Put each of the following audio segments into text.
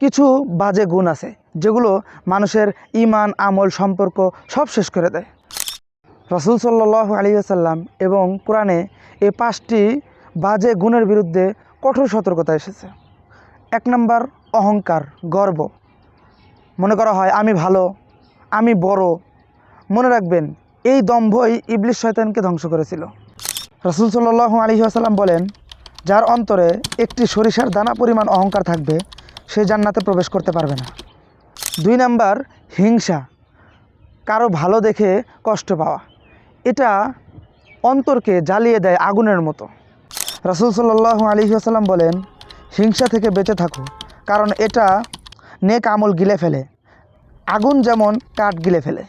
কিছু বাজে গুণ আছে, যেগুলো মানুষের ইমান, আমল, সম্পর্ক সব শেষ করে দেয়। রসুল সাল্লাহ আলী আসাল্লাম এবং কোরআনে এই পাঁচটি বাজে গুণের বিরুদ্ধে কঠোর সতর্কতা এসেছে। এক নম্বর, অহংকার, গর্ব। মনে করা হয়, আমি ভালো, আমি বড়। মনে রাখবেন, এই দম্ভই ইবলিশ শয়তানকে ধ্বংস করেছিল। রসুল সাল্লাহ আলী আসাল্লাম বলেন, যার অন্তরে একটি সরিষার দানা পরিমাণ অহংকার থাকবে সে জান্নাতে প্রবেশ করতে পারবে না। দুই নাম্বার, হিংসা। কারও ভালো দেখে কষ্ট পাওয়া। এটা অন্তরকে জ্বালিয়ে দেয় আগুনের মতো। রসুল সাল্লাহ আলী আসাল্লাম বলেন, হিংসা থেকে বেঁচে থাকো, কারণ এটা নেক আমল গিলে ফেলে। আগুন যেমন কাঠ গিলে ফেলে।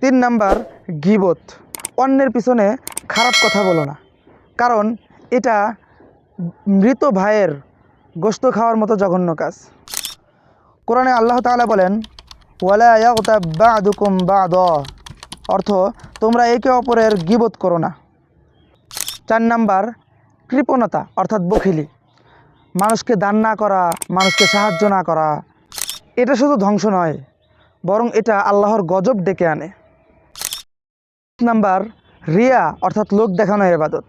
তিন নাম্বার, গিবত। অন্যের পিছনে খারাপ কথা বলো না। কারণ এটা মৃত ভাইয়ের গোস্ত খাওয়ার মতো জঘন্য কাজ। কোরআনে আল্লাহ তাআলা বলেন, ওয়ালা ইয়াগতাব বা'দুকুম বা'দ অর্থ, তোমরা একে অপরের গিবোধ করো না। চার নাম্বার, কৃপণতা, অর্থাৎ বখিলি। মানুষকে দান না করা, মানুষকে সাহায্য না করা, এটা শুধু ধ্বংস নয়, বরং এটা আল্লাহর গজব ডেকে আনে। নাম্বার, রিয়া, অর্থাৎ লোক দেখানো এবাদত।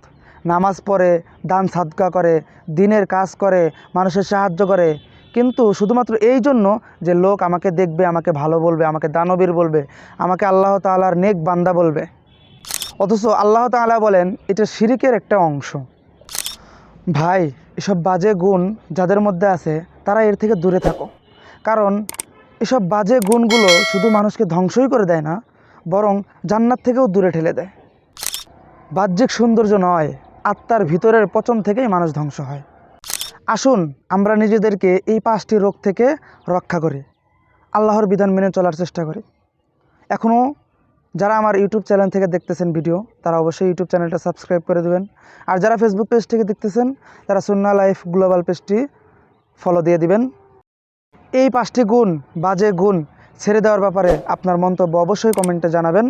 নামাজ পড়ে, দান সাদকা করে, দিনের কাজ করে, মানুষের সাহায্য করে। কিন্তু শুধুমাত্র এই জন্য যে লোক আমাকে দেখবে, আমাকে ভালো বলবে, আমাকে দানবীর বলবে, আমাকে আল্লাহ তাআলার নেক বান্দা বলবে। অথচ আল্লাহ তাআলা বলেন, এটা শিরিকের একটা অংশ। ভাই, এসব বাজে গুণ যাদের মধ্যে আছে, তারা এর থেকে দূরে থাকো। কারণ এসব বাজে গুণগুলো শুধু মানুষকে ধ্বংসই করে দেয় না, বরং জান্নাত থেকেও দূরে ঠেলে দেয়। বাহ্যিক সৌন্দর্য নয় আত্মার ভিতরের পচন থেকেই মানুষ ধ্বংস হয়। আসুন, আমরা নিজেদেরকে এই পাঁচটি রোগ থেকে রক্ষা করি। আল্লাহর বিধান মেনে চলার চেষ্টা করি। এখনও যারা আমার ইউটিউব চ্যানেল থেকে দেখতেছেন ভিডিও, তারা অবশ্যই ইউটিউব চ্যানেলটা সাবস্ক্রাইব করে দেবেন। আর যারা ফেসবুক পেজ থেকে দেখতেছেন, তারা সুন্না লাইফ গ্লোবাল পেজটি ফলো দিয়ে দিবেন। এই পাঁচটি গুণ বাজে গুণ ছেড়ে দেওয়ার ব্যাপারে আপনার মন্তব্য অবশ্যই কমেন্টে জানাবেন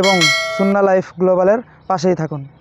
এবং সুন্না লাইফ গ্লোবালের পাশেই থাকুন।